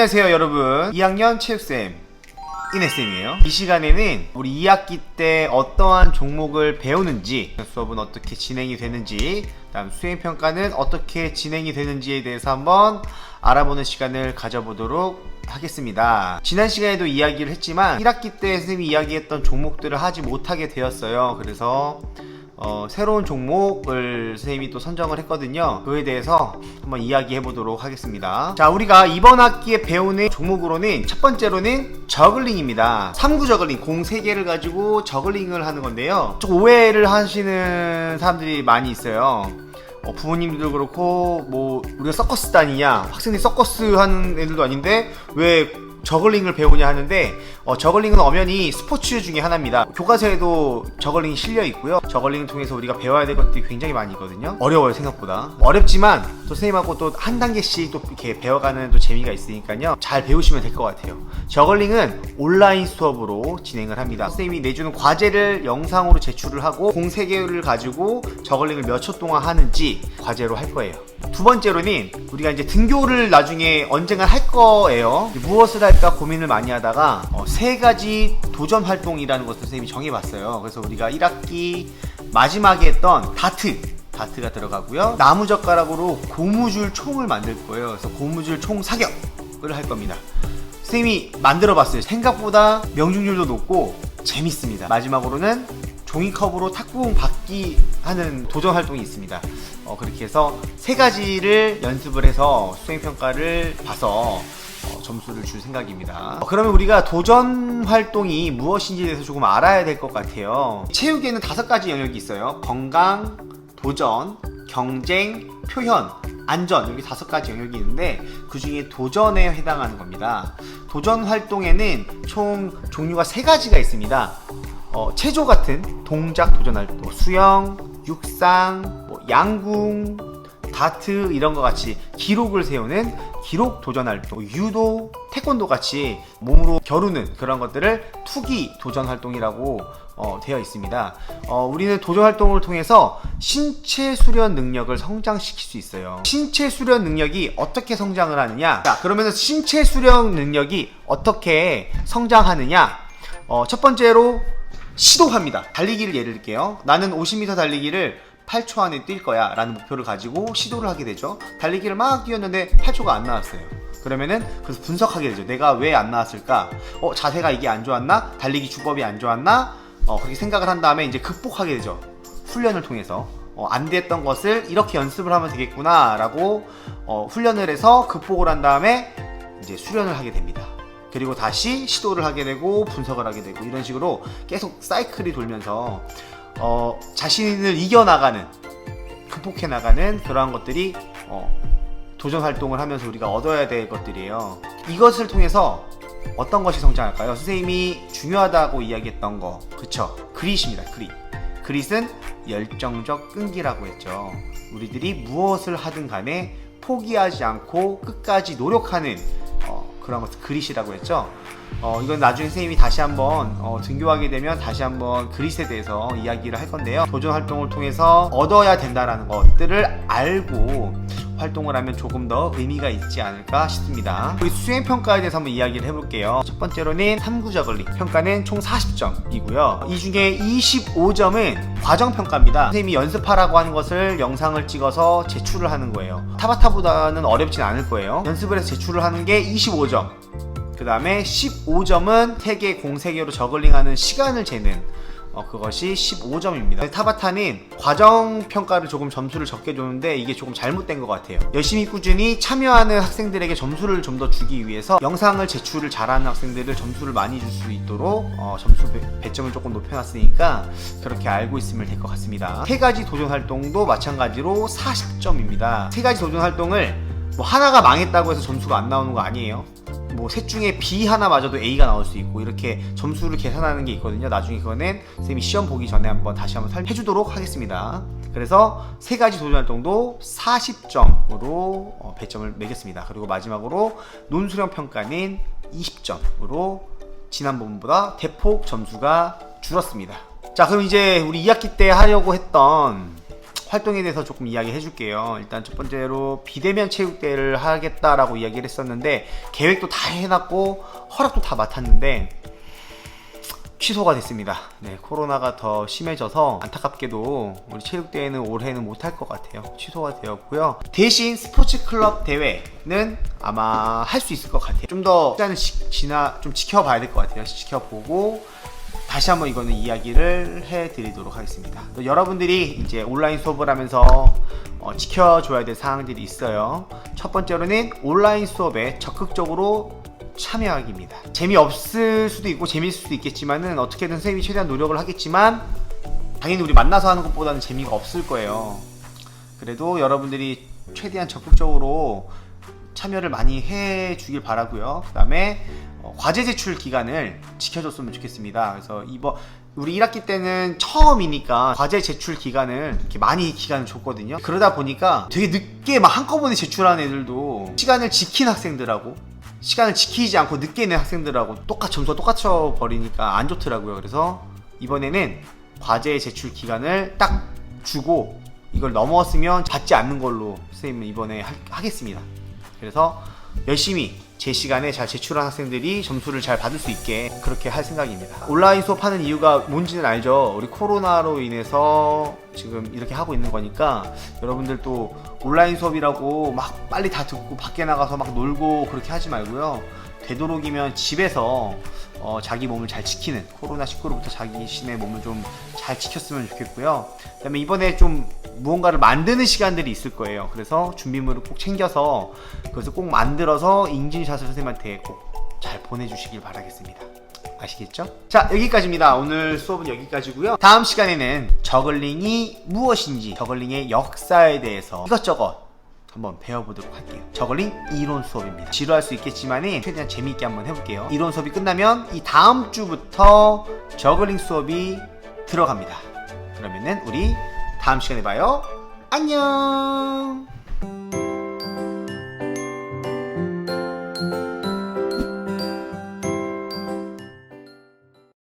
안녕하세요 여러분. 2학년 체육쌤 이네쌤이에요. 이 시간에는 우리 2학기 때 어떠한 종목을 배우는지 수업은 어떻게 진행이 되는지 다음 수행평가는 어떻게 진행이 되는지에 대해서 한번 알아보는 시간을 가져보도록 하겠습니다. 지난 시간에도 이야기를 했지만 1학기 때 선생님이 이야기했던 종목들을 하지 못하게 되었어요. 그래서 어, 새로운 종목을 선생님이 또 선정을 했거든요. 그에 대해서 한번 이야기해 보도록 하겠습니다. 자, 우리가 이번 학기에 배우는 종목으로는 첫 번째로는 저글링입니다. 3구 저글링, 공 3개를 가지고 저글링을 하는 건데요. 좀 오해를 하시는 사람들이 많이 있어요. 어, 부모님들도 그렇고 뭐 우리가 서커스 다니냐 학생들이 서커스 하는 애들도 아닌데 왜 저글링을 배우냐 하는데 어, 저글링은 엄연히 스포츠 중에 하나입니다. 교과서에도 저글링이 실려 있고요. 저글링을 통해서 우리가 배워야 될 것들이 굉장히 많이 있거든요. 어려워요 생각보다. 어렵지만 또 선생님하고 또 한 단계씩 또 이렇게 배워가는 또 재미가 있으니까요. 잘 배우시면 될 것 같아요. 저글링은 온라인 수업으로 진행을 합니다. 선생님이 내주는 과제를 영상으로 제출을 하고 공 3개를 가지고 저글링을 몇 초 동안 하는지 과제로 할 거예요. 두 번째로는 우리가 이제 등교를 나중에 언젠가 할 거예요. 무엇을 할까 고민을 많이 하다가 어, 세 가지 도전 활동이라는 것을 선생님이 정해봤어요. 그래서 우리가 1학기 마지막에 했던 다트 다트가 들어가고요. 나무 젓가락으로 고무줄 총을 만들 거예요. 그래서 고무줄 총 사격을 할 겁니다. 선생님이 만들어 봤어요. 생각보다 명중률도 높고 재밌습니다. 마지막으로는 종이컵으로 탁구공 받기 하는 도전 활동이 있습니다. 어, 그렇게 해서 세 가지를 연습을 해서 수행평가를 봐서 어, 점수를 줄 생각입니다. 어, 그러면 우리가 도전 활동이 무엇인지에 대해서 조금 알아야 될 것 같아요. 체육에는 다섯 가지 영역이 있어요. 건강, 도전, 경쟁, 표현, 안전 여기 다섯 가지 영역이 있는데 그 중에 도전에 해당하는 겁니다. 도전 활동에는 총 종류가 세 가지가 있습니다. 어, 체조 같은 동작 도전 활동, 수영, 육상, 뭐 양궁, 다트 이런 것 같이 기록을 세우는 기록 도전 활 동, 유도, 태권도 같이 몸으로 겨루는 그런 것들을 투기 도전 활동이라고 어, 되어 있습니다. 어, 우리는 도전 활동을 통해서 신체 수련 능력을 성장시킬 수 있어요. 신체 수련 능력이 어떻게 성장을 하느냐? 자, 그러면 신체 수련 능력이 어떻게 성장하느냐? 어, 첫 번째로 시도합니다. 달리기를 예를 들게요. 나는 50m 달리기를 8초 안에 뛸 거야 라는 목표를 가지고 시도를 하게 되죠. 달리기를 막 뛰었는데 8초가 안 나왔어요. 그러면은 그래서 분석하게 되죠. 내가 왜 안 나왔을까? 어, 자세가 이게 안 좋았나? 달리기 주법이 안 좋았나? 어, 그렇게 생각을 한 다음에 이제 극복하게 되죠. 훈련을 통해서. 어, 안 됐던 것을 이렇게 연습을 하면 되겠구나 라고 어, 훈련을 해서 극복을 한 다음에 이제 수련을 하게 됩니다. 그리고 다시 시도를 하게 되고 분석을 하게 되고 이런 식으로 계속 사이클이 돌면서 어, 자신을 이겨나가는 극복해 나가는 그러한 것들이 어, 도전 활동을 하면서 우리가 얻어야 될 것들이에요. 이것을 통해서 어떤 것이 성장할까요? 선생님이 중요하다고 이야기했던 거, 그쵸? 그릿입니다. 그릿. 그릿은 열정적 끈기라고 했죠. 우리들이 무엇을 하든 간에 포기하지 않고 끝까지 노력하는 어, 그런 것을 그릿이라고 했죠. 어, 이건 나중에 선생님이 다시 한번 어, 등교하게 되면 다시 한번 그릿에 대해서 이야기를 할 건데요. 도전 활동을 통해서 얻어야 된다라는 것들을 알고 활동을 하면 조금 더 의미가 있지 않을까 싶습니다. 우리 수행 평가에 대해서 한번 이야기를 해볼게요. 첫 번째로는 3구 저글링 평가는 총 40점이고요. 이 중에 25점은 과정 평가입니다. 선생님이 연습하라고 하는 것을 영상을 찍어서 제출을 하는 거예요. 타바타보다는 어렵진 않을 거예요. 연습을 해서 제출을 하는 게 25점. 그 다음에 15점은 3개 공 3개로 저글링하는 시간을 재는 어, 그것이 15점입니다. 타바타는 과정 평가를 조금 점수를 적게 줬는데 이게 조금 잘못된 것 같아요. 열심히 꾸준히 참여하는 학생들에게 점수를 좀 더 주기 위해서 영상을 제출을 잘하는 학생들을 점수를 많이 줄 수 있도록 어, 점수 배, 배점을 조금 높여놨으니까 그렇게 알고 있으면 될 것 같습니다. 세 가지 도전 활동도 마찬가지로 40점입니다. 세 가지 도전 활동을 뭐 하나가 망했다고 해서 점수가 안 나오는 거 아니에요. 뭐 셋 중에 B 하나 맞아도 A가 나올 수 있고 이렇게 점수를 계산하는 게 있거든요. 나중에 그거는 쌤이 시험 보기 전에 한번 다시 한번 살 해주도록 하겠습니다. 그래서 세 가지 도전 활동도 40점으로 어, 배점을 매겼습니다. 그리고 마지막으로 논수령 평가는 20점으로 지난번보다 대폭 점수가 줄었습니다. 자, 그럼 이제 우리 2학기 때 하려고 했던 활동에 대해서 조금 이야기 해 줄게요. 일단 첫 번째로 비대면 체육대회를 하겠다라고 이야기를 했었는데 계획도 다 해놨고 허락도 다 맡았는데 취소가 됐습니다. 네, 코로나가 더 심해져서 안타깝게도 우리 체육대회는 올해는 못할 것 같아요. 취소가 되었고요. 대신 스포츠 클럽 대회는 아마 할 수 있을 것 같아요. 좀더 시간을 지, 지나 좀 지켜봐야 될 것 같아요. 지켜보고 다시 한번 이거는 이야기를 해드리도록 하겠습니다. 또 여러분들이 이제 온라인 수업을 하면서 어, 지켜줘야 될 사항들이 있어요. 첫 번째로는 온라인 수업에 적극적으로 참여하기입니다. 재미없을 수도 있고 재미있을 수도 있겠지만은 어떻게든 선생님이 최대한 노력을 하겠지만 당연히 우리 만나서 하는 것보다는 재미가 없을 거예요. 그래도 여러분들이 최대한 적극적으로 참여를 많이 해 주길 바라고요. 그다음에 어, 과제 제출 기간을 지켜줬으면 좋겠습니다. 그래서 이번 우리 1학기 때는 처음이니까 과제 제출 기간을 이렇게 많이 기간을 줬거든요. 그러다 보니까 되게 늦게 막 한꺼번에 제출하는 애들도 시간을 지킨 학생들하고 시간을 지키지 않고 늦게 낸 학생들하고 똑같 점수가 똑같아 버리니까 안 좋더라고요. 그래서 이번에는 과제 제출 기간을 딱 주고 이걸 넘었으면 받지 않는 걸로 선생님은 이번에 하, 하겠습니다. 그래서 열심히 제 시간에 잘 제출한 학생들이 점수를 잘 받을 수 있게 그렇게 할 생각입니다. 온라인 수업하는 이유가 뭔지는 알죠. 우리 코로나로 인해서 지금 이렇게 하고 있는 거니까 여러분들도 온라인 수업이라고 막 빨리 다 듣고 밖에 나가서 막 놀고 그렇게 하지 말고요. 되도록이면 집에서 어, 자기 몸을 잘 지키는 코로나 19로부터 자기신의 몸을 좀 잘 지켰으면 좋겠고요. 그다음에 이번에 좀 무언가를 만드는 시간들이 있을 거예요. 그래서 준비물을 꼭 챙겨서 그것을 꼭 만들어서 인증샷을 선생님한테 꼭 잘 보내주시길 바라겠습니다. 아시겠죠? 자 여기까지입니다. 오늘 수업은 여기까지고요. 다음 시간에는 저글링이 무엇인지 저글링의 역사에 대해서 이것저것 한번 배워보도록 할게요. 저글링 이론 수업입니다. 지루할 수 있겠지만 최대한 재미있게 한번 해볼게요. 이론 수업이 끝나면 이 다음 주부터 저글링 수업이 들어갑니다. 그러면은 우리 다음 시간에 봐요. 안녕!